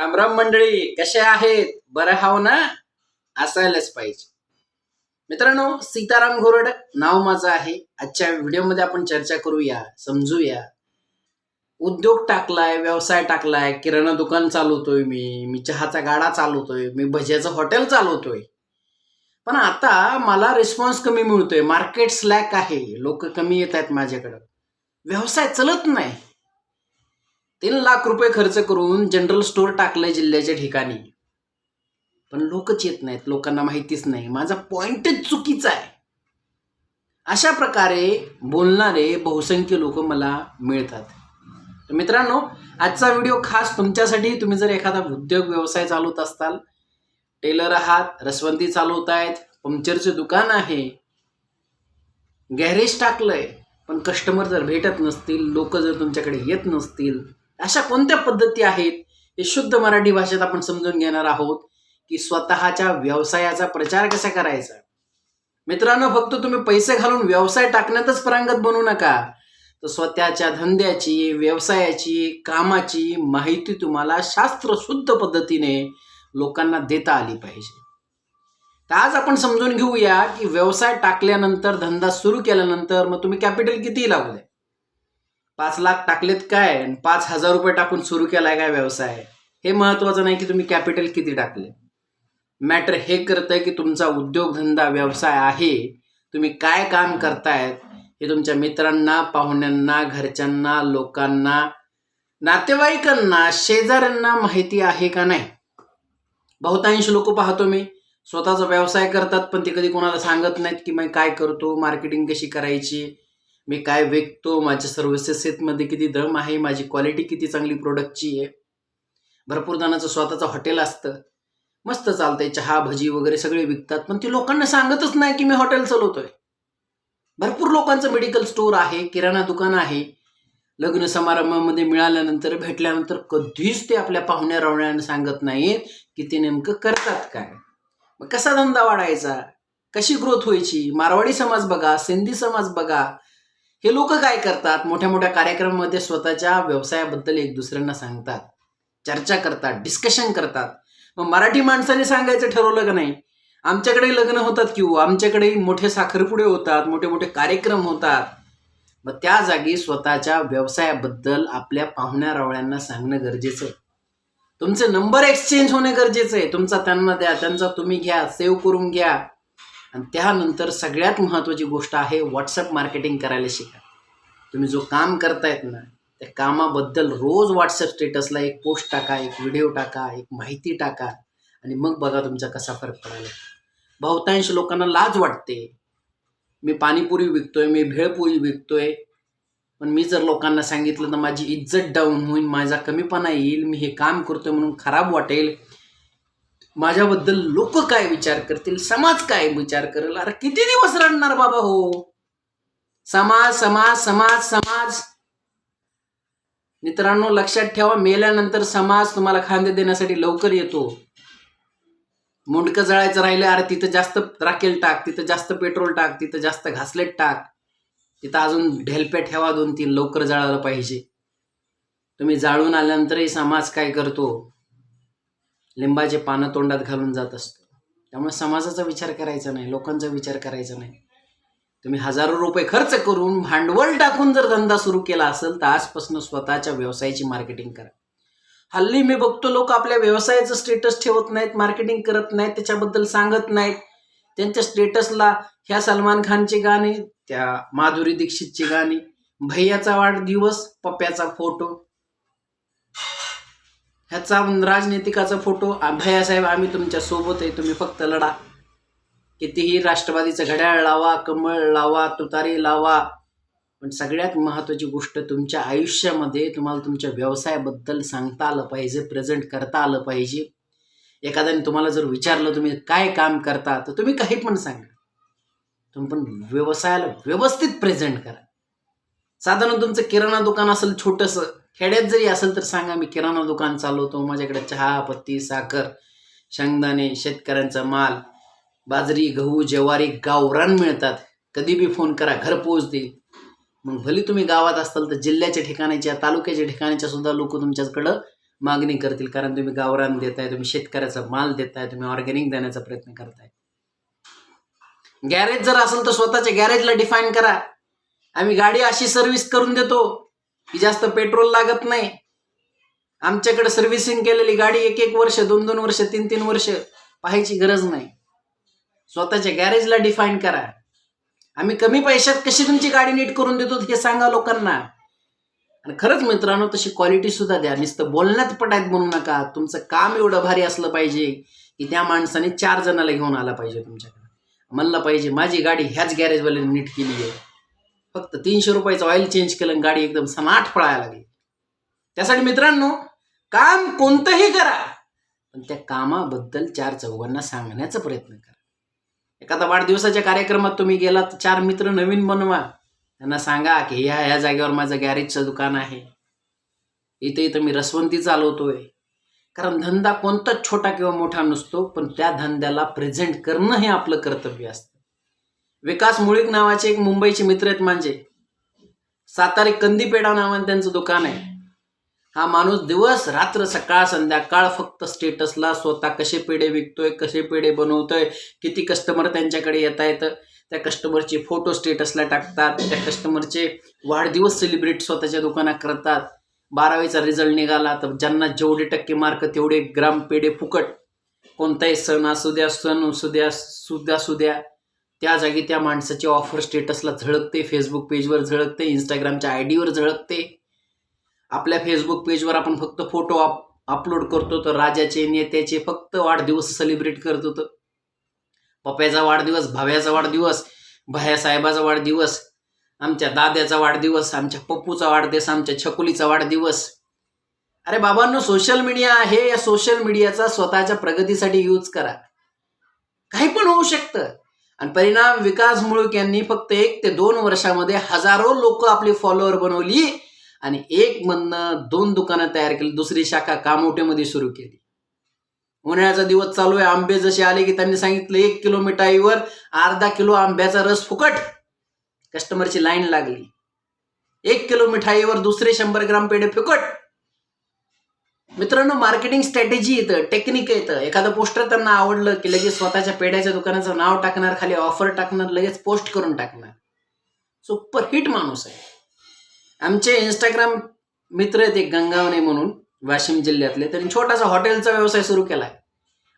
रामराम मंडळी कशा आहेत? बरं हाव ना? असायलाच पाहिजे. मित्रांनो सीताराम घोरड नाव माझं आहे. आजच्या व्हिडिओमध्ये आपण चर्चा करूया समजूया. उद्योग टाकलाय व्यवसाय टाकलाय किराणा दुकान चालवतोय मी मी चहाचा गाडा चालवतोय मी भज्याचं हॉटेल चालवतोय. पण आता मला रिस्पॉन्स कमी मिळतोय मार्केट स्लॅक आहे लोक कमी येत आहेत माझ्याकडं. व्यवसाय चलत नाही. तीन लाख रुपये खर्च करून जनरल स्टोअर टाकलंय जिल्ह्याच्या ठिकाणी. पण लोकच येत नाहीत लोकांना माहितीच नाही. माझा पॉइंटच चुकीचा आहे. अशा प्रकारे बोलणारे बहुसंख्य लोक मला मिळतात. तर मित्रांनो आजचा व्हिडिओ खास तुमच्यासाठी. तुम्ही जर एखादा उद्योग व्यवसाय चालवत असताल टेलर आहात रसवंती आहेत पंक्चरचं दुकान आहे गॅरेज टाकलंय पण कस्टमर जर भेटत नसतील लोक जर तुमच्याकडे येत नसतील अशा कोणत्या पद्धती आहेत हे शुद्ध मराठी भाषेत आपण समजून घेणार आहोत की स्वतःच्या व्यवसायाचा प्रचार कसा करायचा? मित्रांनो फक्त तुम्ही पैसे घालून व्यवसाय टाकण्यातच प्रांगत बनू नका. तर स्वतःच्या धंद्याची व्यवसायाची कामाची माहिती तुम्हाला शास्त्रशुद्ध पद्धतीने लोकांना देता आली पाहिजे. तर आज आपण समजून घेऊया की व्यवसाय टाकल्यानंतर धंदा सुरू केल्यानंतर मग तुम्ही कॅपिटल किती लागू द्या. पाच लाख टाकलेत काय? आणि पाच हजार रुपये टाकून सुरू केलाय काय व्यवसाय? हे महत्वाचं नाही की तुम्ही कॅपिटल किती टाकले. मॅटर हे करतंय की तुमचा उद्योगधंदा व्यवसाय आहे. तुम्ही काय काम करतायत? हे तुमच्या मित्रांना पाहुण्यांना घरच्यांना लोकांना नातेवाईकांना शेजाऱ्यांना माहिती आहे का नाही? बहुतांश लोक पाहतो मी. स्वतःचा व्यवसाय करतात पण ते कधी कोणाला सांगत नाहीत की मी काय करतो? मार्केटिंग कशी करायची? मी काय विकतो? माझ्या सर्व्हिसेसमध्ये किती दम आहे? माझी क्वालिटी किती चांगली प्रोडक्टची आहे? भरपूर जणांचं स्वतःचं हॉटेल असतं. मस्त चालतंय. चहा भजी वगैरे सगळे विकतात. पण ते लोकांना सांगतच नाही की मी हॉटेल चालवतोय. भरपूर लोकांचं मेडिकल स्टोअर आहे किराणा दुकान आहे. लग्न समारंभामध्ये मिळाल्यानंतर भेटल्यानंतर कधीच ते आपल्या पाहुण्या रावण्यांना सांगत नाहीत की ते नेमकं करतात काय? मग कसा धंदा वाढायचा? कशी ग्रोथ व्हायची? मारवाडी समाज बघा सिंधी समाज बघा. हे लोक काय करतात? मोठ्या मोठ्या कार्यक्रमामध्ये स्वतःच्या व्यवसायाबद्दल एक दुसऱ्यांना सांगतात. चर्चा करतात डिस्कशन करतात. मग मराठी माणसाने सांगायचं ठरवलं का नाही? आमच्याकडे लग्न होतात किंवा आमच्याकडे मोठे साखरपुडे होतात मोठे मोठे कार्यक्रम होतात. मग त्या जागी स्वतःच्या व्यवसायाबद्दल आपल्या पाहुण्या रावळ्यांना सांगणं गरजेचं आहे. तुमचे नंबर एक्सचेंज होणे गरजेचं आहे. तुमचा त्यांना द्या त्यांचा तुम्ही घ्या सेव्ह करून घ्या. आणि त्यानंतर सगळ्यात महत्त्वाची गोष्ट आहे व्हॉट्सअप मार्केटिंग करायला शिका. तुम्ही जो काम करतायत ना त्या कामाबद्दल रोज व्हॉट्सअप स्टेटसला एक पोस्ट टाका एक व्हिडिओ टाका एक माहिती टाका आणि मग बघा तुमचा कसा फरक पडायला बहुतांश लोकांना लाज वाटते. मी पाणीपुरी विकतोय मी भेळपुरी विकतोय पण मी जर लोकांना सांगितलं तर माझी इज्जत डाऊन होईल माझा कमीपणा येईल मी हे काम करतोय म्हणून खराब वाटेल माझ्याबद्दल लोक काय विचार करतील? समाज काय विचार करेल? अरे किती दिवस रडणार बाबा हो? समाज समाज समाज समाज. मित्रांनो लक्षात ठेवा मेल्यानंतर समाज तुम्हाला खांदे देण्यासाठी लवकर येतो. मुंडकं जळायचं राहिलं अरे तिथं जास्त राखेल टाक तिथं जास्त पेट्रोल टाक तिथं जास्त घासलेट टाक. तिथं अजून ढेलप्या ठेवा दोन तीन लवकर जळायला पाहिजे. तुम्ही जाळून आल्यानंतरही समाज काय करतो? लिंबाचे पानं तोंडात घालून जात असतो. त्यामुळे समाजाचा विचार करायचा नाही लोकांचा विचार करायचा नाही. तुम्ही हजारो रुपये खर्च करून भांडवल टाकून जर धंदा सुरू केला असेल तर आजपासून स्वतःच्या व्यवसायाची मार्केटिंग करा. हल्ली मी बघतो लोक आपल्या व्यवसायाचं स्टेटस ठेवत नाहीत मार्केटिंग करत नाहीत त्याच्याबद्दल सांगत नाहीत. त्यांच्या स्टेटसला ह्या सलमान खानची गाणी त्या माधुरी दीक्षितची गाणी भैयाचा वाढदिवस पप्प्याचा फोटो ह्याचा राजनैतिकाचा फोटो भैयासाहेब आम्ही तुमच्यासोबत आहे. तुम्ही फक्त लढा. कितीही राष्ट्रवादीचं घड्याळ लावा कमळ लावा तुतारी लावा पण सगळ्यात महत्त्वाची गोष्ट तुमच्या आयुष्यामध्ये तुम्हाला तुमच्या व्यवसायाबद्दल सांगता आलं पाहिजे प्रेझेंट करता आलं पाहिजे. एखाद्याने तुम्हाला जर विचारलं तुम्ही काय काम करता तर तुम्ही काही पण सांगा. तुम्ही पण व्यवसायाला व्यवस्थित प्रेझेंट करा. साधारण तुमचं किराणा दुकान असेल छोटंसं खेड्यात जरी असेल तर सांगा मी किराणा दुकान चालवतो माझ्याकडे चहा पत्ती साखर शेंगदाणे शेतकऱ्यांचा माल बाजरी गहू ज्वारी गावरान मिळतात. कधी बी फोन करा घर देईल मग भली तुम्ही गावात असाल तर जिल्ह्याच्या ठिकाणाच्या तालुक्याच्या ठिकाणाच्या सुद्धा लोक तुमच्याकडं मागणी करतील. कारण तुम्ही गावरान देताय तुम्ही शेतकऱ्याचा माल देताय तुम्ही ऑर्गॅनिक देण्याचा प्रयत्न करताय. गॅरेज जर असेल तर स्वतःच्या गॅरेजला डिफाईन करा. आम्ही गाडी अशी सर्व्हिस करून देतो. की जास्त पेट्रोल लागत नाही. आमच्याकडे सर्व्हिसिंग केलेली गाडी एक एक वर्ष दोन दोन वर्ष तीन तीन वर्ष पाहायची गरज नाही. स्वतःच्या गॅरेजला डिफाईन करा. आम्ही कमी पैशात कशी तुमची गाडी नीट करून देतो हे सांगा लोकांना. आणि खरंच मित्रांनो तशी क्वालिटी सुद्धा द्या. नुसतं बोलण्यात पटायत म्हणू नका. तुमचं काम एवढं भारी असलं पाहिजे की त्या माणसाने चार जणाला घेऊन आला पाहिजे तुमच्याकडे. म्हणलं पाहिजे माझी गाडी ह्याच गॅरेजवाल्याने नीट केली आहे फक्त तीनशे रुपयाचं ऑइल चेंज केलं आणि गाडी एकदम सनाट पळायला लागली. त्यासाठी मित्रांनो काम कोणतंही करा पण त्या कामाबद्दल चार चौघांना सांगण्याचा प्रयत्न करा. एखादा वाढदिवसाच्या कार्यक्रमात तुम्ही गेला तर चार मित्र नवीन बनवा. त्यांना सांगा की ह्या ह्या जागेवर माझं गॅरेजचं दुकान आहे. इथे इथं मी रसवंती चालवतोय. कारण धंदा कोणताच छोटा किंवा मोठा नसतो पण त्या धंद्याला प्रेझेंट करणं हे आपलं कर्तव्य असतं. विकास मुळीक नावाचे एक मुंबईचे मित्र आहेत माझे सातारी कंदीपेढा नावाने त्यांचं दुकान आहे. हा माणूस दिवस रात्र सकाळ संध्याकाळ फक्त स्टेटसला स्वतः कसे पेढे विकतोय कसे पेढे बनवतोय किती कस्टमर त्यांच्याकडे येत आहेत त्या कस्टमरचे फोटो स्टेटसला टाकतात त्या कस्टमरचे वाढदिवस सेलिब्रेट स्वतःच्या दुकानात करतात. बारावीचा रिझल्ट निघाला तर ज्यांना जेवढे टक्के मार्क तेवढे ग्राम पेढे फुकट. कोणताही सण असू द्या सण असू द्या सुद्या सुद्या त्या जागी त्या माणसाची ऑफर स्टेटसला झळकते फेसबुक पेजवर झळकते इंस्टाग्रामच्या आय डीवर झळकते. आपल्या फेसबुक पेजवर आपण फक्त फोटो अप अपलोड करतो तर राजाचे नेत्याचे फक्त वाढदिवस सेलिब्रेट करत होतं. पप्याचा वाढदिवस भाव्याचा वाढदिवस भाया साहेबाचा वाढदिवस आमच्या दाद्याचा वाढदिवस आमच्या पप्पूचा वाढदिवस आमच्या छकुलीचा वाढदिवस. अरे बाबांनो सोशल मीडिया आहे या सोशल मीडियाचा स्वतःच्या प्रगतीसाठी यूज करा. काही पण होऊ शकतं. आणि परिणाम विकास मुळूक यांनी फक्त एक ते दोन वर्षामध्ये हजारो लोक आपली फॉलोअर बनवली आणि एक मधनं दोन दुकानं तयार केली. दुसरी शाखा कामोट्यामध्ये सुरू केली. उन्हाळ्याचा दिवस चालू आहे. आंबे जसे आले की त्यांनी सांगितलं एक किलो मिठाईवर अर्धा किलो आंब्याचा रस फुकट. कस्टमरची लाईन लागली. एक किलो मिठाईवर दुसरे शंभर ग्राम पेढे फुकट. मित्रांनो मार्केटिंग स्ट्रॅटेजी येतं टेक्निक येतं. एखादं पोस्टर त्यांना आवडलं की लगेच स्वतःच्या पेढ्याच्या दुकानाचं नाव टाकणार खाली ऑफर टाकणार लगेच पोस्ट करून टाकणार. सुपर हिट माणूस आहे. आमचे इंस्टाग्राम मित्र आहेत एक गंगावणे म्हणून वाशिम जिल्ह्यातले. त्यांनी छोटासा हॉटेलचा व्यवसाय सुरू केला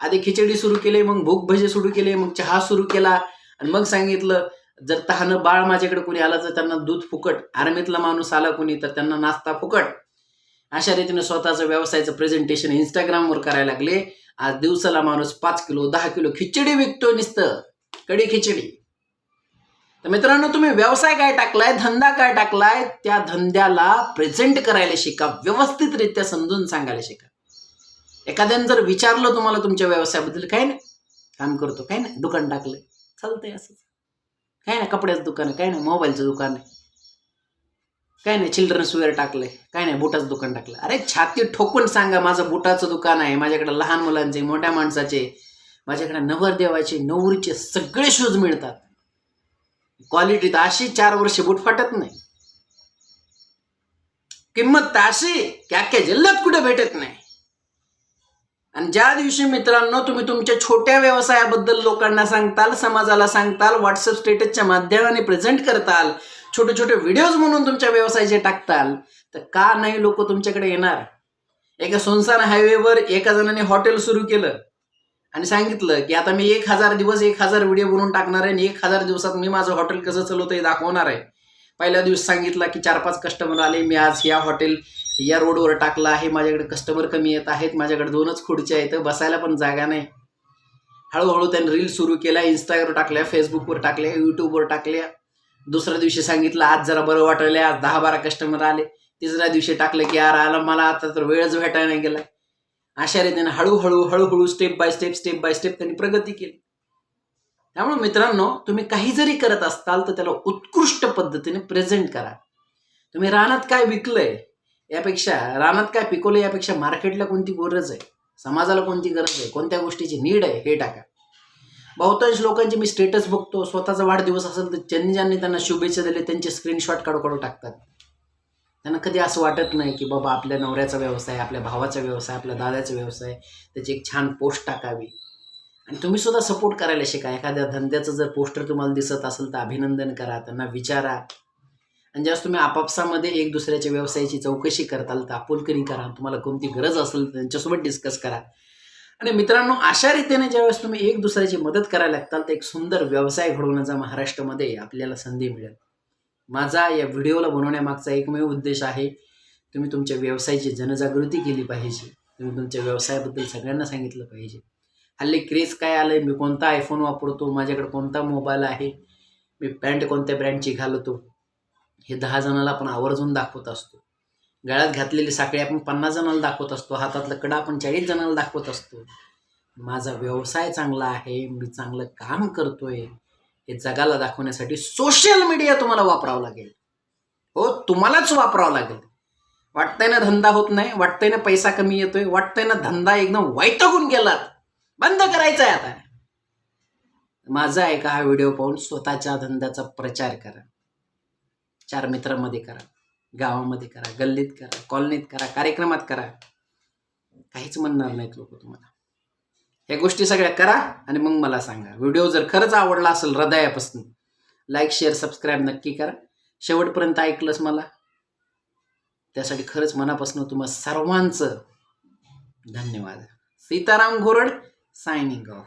आधी खिचडी सुरू केली मग भूक भजे सुरू केले मग चहा सुरू केला आणि मग सांगितलं जर तहानं बाळ माझ्याकडे कोणी आलं तर त्यांना दूध फुकट आर्मीतला माणूस आला कोणी तर त्यांना नाश्ता फुकट. अशा रीतीने स्वतःचं व्यवसायाचं प्रेझेंटेशन इंस्टाग्रामवर करायला लागले. आज दिवसाला माणूस पाच किलो दहा किलो खिचडी विकतो नुसतं. कडी खिचडी. तर मित्रांनो तुम्ही व्यवसाय काय टाकलाय धंदा काय टाकलाय त्या धंद्याला प्रेझेंट करायला शिका व्यवस्थितरित्या समजून सांगायला शिका. एखाद्याने जर विचारलं तुम्हाला तुमच्या व्यवसायाबद्दल काय नाही काम करतो काय नाही दुकान टाकलंय. चालतंय असंच. काय नाही कपड्याचं दुकान आहे काय नाही मोबाईलचं दुकान आहे. काय नाही चिल्ड्रन्स वेअर टाकलंय. काय नाही बुटाचं दुकान टाकलं अरे छाती ठोकून सांगा माझं बुटाचं दुकान आहे. माझ्याकडे लहान मुलांचे मोठ्या माणसाचे माझ्याकडे नवरदेवाचे नवरीचे सगळे शूज मिळतात. क्वालिटी तर अशी चार वर्ष बूट फाटत नाही. किंमत तर अशी की अख्ख्या जिल्ह्यात कुठे भेटत नाही. आणि ज्या दिवशी मित्रांनो तुम्ही तुमच्या छोट्या व्यवसायाबद्दल लोकांना सांगताल समाजाला सांगताल व्हॉट्सअप स्टेटसच्या माध्यमाने प्रेझेंट करताल छोटे छोटे व्हिडिओज म्हणून तुमच्या व्यवसायाचे टाकताल तर का नाही लोक तुमच्याकडे येणार? एका सोनसान हायवेवर एका जणाने हॉटेल सुरू केलं आणि सांगितलं की आता मी एक हजार दिवस एक हजार व्हिडिओ बनवून टाकणार आहे आणि एक हजार दिवसात मी माझं हॉटेल कसं चालवतं हे दाखवणार आहे. पहिल्या दिवस सांगितलं की चार पाच कस्टमर आले मी आज या हॉटेल या रोडवर टाकलं आहे माझ्याकडे कस्टमर कमी येत आहेत माझ्याकडे दोनच खुर्च्या आहेत बसायला पण जागा नाही. हळूहळू त्यांनी रील सुरू केल्या इंस्टाग्राम टाकल्या फेसबुकवर टाकल्या यूट्यूबवर टाकल्या. दुसऱ्या दिवशी सांगितलं आज जरा बरं वाटलं आज दहा बारा कस्टमर आले. तिसऱ्या दिवशी टाकलं की यार आला मला आता तर वेळच भेटायला नाही गेला. अशा रीतीने हळूहळू हळूहळू step by step step by step त्यांनी प्रगती केली. त्यामुळे मित्रांनो तुम्ही काही जरी करत असताल तर त्याला उत्कृष्ट पद्धतीने प्रेझेंट करा. तुम्ही रानात काय विकलंय यापेक्षा रानात काय पिकवलं यापेक्षा मार्केटला कोणती गरज आहे? समाजाला कोणती गरज आहे? कोणत्या गोष्टीची नीड आहे? हे टाका. बहुतांश लोकांचे मी स्टेटस बघतो स्वतःचा वाढदिवस असेल तर ज्यांनी ज्यांनी त्यांना शुभेच्छा दिले त्यांचे स्क्रीनशॉट काढू काढू टाकतात. त्यांना कधी असं वाटत नाही की बाबा आपल्या नवऱ्याचा व्यवसाय आपल्या भावाचा व्यवसाय आपल्या दादाचा व्यवसाय त्याची एक छान पोस्ट टाकावी. आणि तुम्ही सुद्धा सपोर्ट करायला शिका. एखाद्या धंद्याचं जर पोस्टर तुम्हाला दिसत असेल तर अभिनंदन करा त्यांना विचारा. आणि ज्यास तुम्ही आपापसामध्ये एक दुसऱ्याच्या व्यवसायाची चौकशी करताल तर आपुलकरी करा. तुम्हाला कोणती गरज असेल तर त्यांच्यासोबत डिस्कस करा. आणि मित्रांनो अशा रीतीने ज्यावेळेस तुम्ही एक दुसऱ्याची मदत करायला लागताल तर एक सुंदर व्यवसाय घडवण्याचा महाराष्ट्रामध्ये आपल्याला संधी मिळेल. माझा या व्हिडिओला बनवण्यामागचा एकमेव उद्देश आहे तुम्ही तुमच्या व्यवसायाची जनजागृती केली पाहिजे. तुम्ही तुमच्या व्यवसायाबद्दल सगळ्यांना सांगितलं पाहिजे. हल्ली क्रेज काय आलं आहे मी कोणता आयफोन वापरतो? माझ्याकडे कोणता मोबाईल आहे? मी पॅन्ट कोणत्या ब्रँडची घालतो? हे दहा जणाला आपण आवर्जून दाखवत असतो. गळ्यात घातलेली साखळी आपण पन्नास जणांना दाखवत असतो हातातलं कडा आपण चाळीस जणांना दाखवत असतो. माझा व्यवसाय चांगला आहे मी चांगलं काम करतोय. हे जगाला दाखवण्यासाठी सोशल मीडिया तुम्हाला वापरावं लागेल. हो तुम्हालाच वापरावं लागेल. वाटतंय ना धंदा होत नाही वाटतंय ना पैसा कमी येतोय वाटतंय ना धंदा एकदम वैतगून गेलात. बंद करायचा आहे आता. माझा आहे हा व्हिडिओ पाहून स्वतःच्या धंद्याचा प्रचार करा. चार मित्रांमध्ये करा. गावामध्ये करा गल्लीत करा कॉलनीत करा कार्यक्रमात करा. काहीच म्हणणार नाहीत लोक तुम्हाला. ह्या गोष्टी सगळ्या करा आणि मग मला सांगा. व्हिडिओ जर खरंच आवडला असेल हृदयापासून लाईक शेअर सबस्क्राईब नक्की करा. शेवटपर्यंत ऐकलंच मला? त्यासाठी खरंच मनापासून तुम्हा सर्वांचं धन्यवाद. Sitaram Ghorad signing off